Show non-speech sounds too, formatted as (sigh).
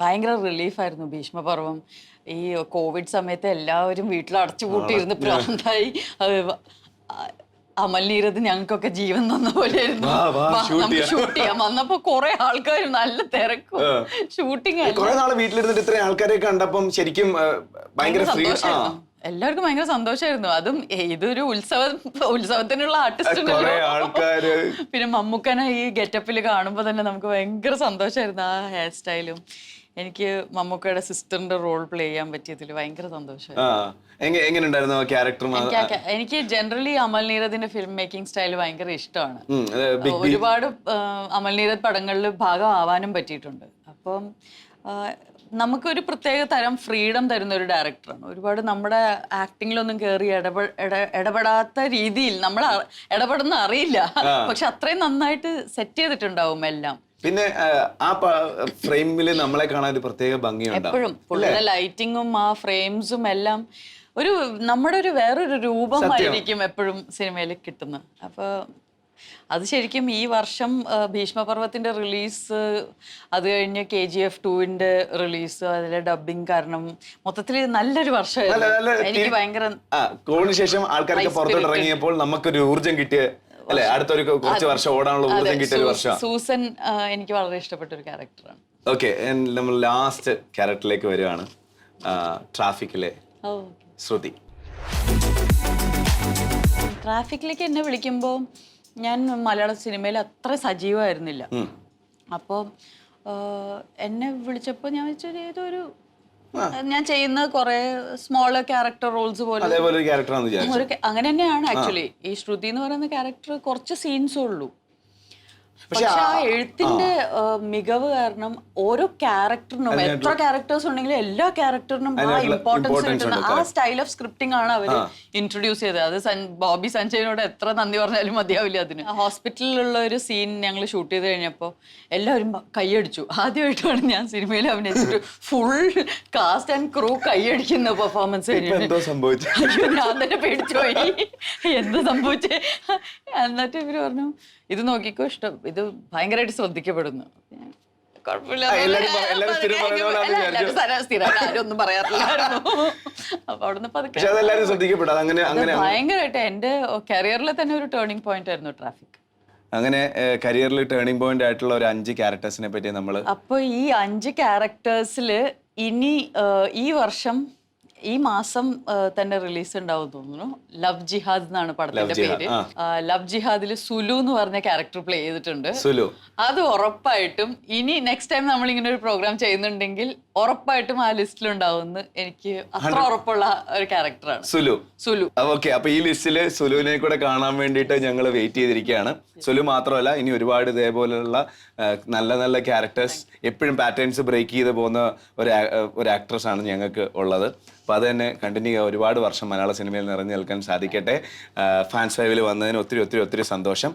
ഭയങ്കര റിലീഫായിരുന്നു ഭീഷ്മപർവം ഈ കോവിഡ് സമയത്ത് എല്ലാവരും വീട്ടിൽ അടച്ചുപൂട്ടിയിരുന്ന് പ്രാന്തായി. അമൽനീരത് ഞങ്ങൾക്കൊക്കെ ജീവൻ തന്ന പോലെ ആയിരുന്നു വാ, വാ, shoot നമുക്ക് ചെയ്യാം. ഷൂട്ട് ചെയ്യാം. വന്നപ്പോ കുറെ ആൾക്കാർ നല്ല തിരക്കും. ഷൂട്ടിംഗ് കുറെ നാൾ വീട്ടിലിരുന്നിട്ട് ഇത്രയും ആൾക്കാരെ കണ്ടപ്പം ശരിക്കും ഭയങ്കര എല്ലാവർക്കും ഭയങ്കര സന്തോഷമായിരുന്നു അതും ഇതൊരു ഉത്സവം ഉത്സവത്തിനുള്ള ആർട്ടിസ്റ്റ് പിന്നെ മമ്മൂക്കനെ ഈ ഗെറ്റപ്പിൽ കാണുമ്പോൾ തന്നെ നമുക്ക് ഭയങ്കര സന്തോഷമായിരുന്നു ആ ഹെയർ സ്റ്റൈലും എനിക്ക് മമ്മൂക്കയുടെ സിസ്റ്ററിന്റെ റോൾ പ്ലേ ചെയ്യാൻ പറ്റിയതിൽ ഭയങ്കര സന്തോഷമായിരുന്നു. ക്യാരക്ടർ എനിക്ക് ജനറലി അമൽ നീരദിന്റെ ഫിലിം മേക്കിംഗ് സ്റ്റൈൽ ഭയങ്കര ഇഷ്ടമാണ്. ഒരുപാട് അമൽ നീരദ് പടങ്ങളിൽ ഭാഗമാവാനും പറ്റിയിട്ടുണ്ട്. അപ്പം നമുക്കൊരു പ്രത്യേക തരം ഫ്രീഡം തരുന്ന ഒരു ഡയറക്ടറാണ് ഒരുപാട് നമ്മുടെ ആക്ടിങ്ങിലൊന്നും കയറി ഇടപെ ഇട- ഇടപെടാത്ത രീതിയിൽ നമ്മൾ ഇടപെടുന്ന അറിയില്ല. പക്ഷെ അത്രയും നന്നായിട്ട് സെറ്റ് ചെയ്തിട്ടുണ്ടാവും എല്ലാം. പിന്നെ ആ, ഫ്രെയിമിൽ നമ്മളെ കാണാൻ ഒരു പ്രത്യേക ഭംഗിയുണ്ട്. എപ്പോഴും. പുള്ളിയുടെ ലൈറ്റിങ്ങും ആ ഫ്രെയിംസും എല്ലാം ഒരു നമ്മുടെ ഒരു വേറൊരു രൂപമായിരിക്കും എപ്പോഴും സിനിമയിൽ കിട്ടുന്നത്. അപ്പോൾ അത് ശരിക്കും ഈ വർഷം ഭീഷ്മപർവത്തിന്റെ റിലീസ് അത് കഴിഞ്ഞ് കെ ജി എഫ് ടുവിന്റെ റിലീസ് അതിലെ ഡബിങ് കാരണം മൊത്തത്തിൽ നല്ലൊരു നല്ല- വർഷമായിരുന്നു എനിക്ക് ഭയങ്കര കോവിഡിന് ശേഷം ആൾക്കാർക്ക് പുറത്തോട്ട് ഇറങ്ങിയപ്പോൾ നമുക്കൊരു ഊർജം കിട്ടിയ അല്ലെ? അടുത്തൊരു കുറച്ച് വർഷം ഓടാനുള്ള ഊർജം ഊർജം കിട്ടിയ ഒരു വർഷം സൂസൻ എനിക്ക് വളരെ ഇഷ്ടപ്പെട്ട ഒരു ക്യാരക്ടറാണ്. ഓക്കെ നമ്മൾ ലാസ്റ്റ് ക്യാരക്ടറിലേക്ക് വരുവാണ് ട്രാഫിക്കിലെ ശ്രുതി. ട്രാഫിക്കിലേക്ക് എന്നെ വിളിക്കുമ്പോൾ ഞാൻ മലയാള സിനിമയിൽ അത്ര സജീവമായിരുന്നില്ല. അപ്പോൾ എന്നെ വിളിച്ചപ്പോൾ ഞാൻ വെച്ചൊരു ഏതോ ഒരു ഞാൻ ചെയ്യുന്ന കുറേ സ്മോൾ ക്യാരക്ടർ റോൾസ് പോലെ. അതേപോലെ ഒരു ക്യാരക്ടറാണെന്ന് വിചാരിച്ചു. ഒരു ca- അങ്ങനെ തന്നെയാണ് ആക്ച്വലി ഈ ശ്രുതി എന്ന് പറയുന്ന ക്യാരക്ടർ കുറച്ച് സീൻസേ ഉള്ളൂ. പക്ഷെ ആ എഴുത്തിന്റെ മികവ് കാരണം ഓരോ ക്യാരക്ടറിനും എത്ര ക്യാരക്ടേഴ്സ് ഉണ്ടെങ്കിലും എല്ലാ ക്യാരക്ടറിനും ആ ഇമ്പോർട്ടൻസ് കിട്ടുന്ന ആ സ്റ്റൈൽ ഓഫ് സ്ക്രിപ്റ്റിംഗ് ആണ് അവർ ഇൻട്രൊഡ്യൂസ് ചെയ്തത്. അത് സൻ- ബോബി സഞ്ജയനോട് എത്ര നന്ദി പറഞ്ഞാലും മതിയാവില്ല അതിന്. ഹോസ്പിറ്റലിലുള്ള ഒരു സീൻ ഞങ്ങൾ ഷൂട്ട് ചെയ്ത് കഴിഞ്ഞപ്പോൾ എല്ലാവരും കൈയടിച്ചു. ആദ്യമായിട്ടാണ് ഞാൻ സിനിമയിൽ അഭിനയിച്ചിട്ട് ഫുൾ കാസ്റ്റ് ആൻഡ് ക്രൂ കൈയടിക്കുന്ന പെർഫോമൻസ് കഴിഞ്ഞു കഴിഞ്ഞിട്ട്. എന്തോ സംഭവിച്ചു? ഞാൻ തന്നെ പേടിച്ചു പോയി. എന്ത് സംഭവിച്ചേ? എന്നിട്ട് ഇവർ പറഞ്ഞു ഇത് നോക്കിക്കോ ഇഷ്ടം. ഇത് ഭയങ്കരമായിട്ട് ശ്രദ്ധിക്കപ്പെടുന്നു. കുഴപ്പമില്ല. പറയാറില്ലായിരുന്നു. (laughs) അപ്പൊ അവിടുന്ന് പതുക്കെ ഭയങ്കരമായിട്ട് എന്റെ കരിയറിലെ തന്നെ ഒരു ടേണിംഗ് പോയിന്റ് ആയിരുന്നു ട്രാഫിക് അങ്ങനെ കരിയറിൽ ടേണിംഗ് പോയിന്റ് ആയിട്ടുള്ള ഒരു അഞ്ച് ക്യാരക്ടേഴ്സിനെ പറ്റി നമ്മൾ അപ്പൊ ഈ അഞ്ച് ക്യാരക്ടേഴ്സിൽ ഇനി ഈ വർഷം ഈ മാസം തന്നെ റിലീസ് ഉണ്ടാവും തോന്നുന്നു. ലവ് ജിഹാദ് എന്നാണ് പടത്തിന്റെ പേര്. ലവ് ജിഹാദിൽ സുലു എന്ന് പറഞ്ഞ ക്യാരക്ടർ പ്ലേ ചെയ്തിട്ടുണ്ട്. സുലു. അത് ഉറപ്പായിട്ടും ഇനി നെക്സ്റ്റ് ടൈം നമ്മൾ ഇങ്ങനെ ഒരു പ്രോഗ്രാം ചെയ്യുന്നുണ്ടെങ്കിൽ ഉറപ്പായിട്ടും ആ ലിസ്റ്റിൽ ഉണ്ടാവുമെന്ന് എനിക്ക് അത്ര ഉറപ്പുള്ള ഒരു ക്യാരക്ടറാണ്. സുലു. സുലു. ഓക്കെ അപ്പൊ ഈ ലിസ്റ്റിൽ സുലുവിനെ കൂടെ കാണാൻ വേണ്ടിയിട്ട് ഞങ്ങൾ വെയിറ്റ് ചെയ്തിരിക്കുകയാണ്. സുലു മാത്രമല്ല ഇനി ഒരുപാട് ഇതേപോലെയുള്ള നല്ല നല്ല ക്യാരക്ടേഴ്സ് എപ്പോഴും പാറ്റേൺസ് ബ്രേക്ക് ചെയ്ത് പോകുന്ന ഒരു ഒരു ആക്ട്രസ് ആണ് ഞങ്ങൾക്ക് ഉള്ളത്. അപ്പൊ അത് തന്നെ കണ്ടിന്യൂ ഒരുപാട് വർഷം മലയാള സിനിമയിൽ നിറഞ്ഞു നിൽക്കാൻ സാധിക്കട്ടെ. ഫാൻസ് ഫൈവിൽ വന്നതിന് ഒത്തിരി ഒത്തിരി ഒത്തിരി സന്തോഷം.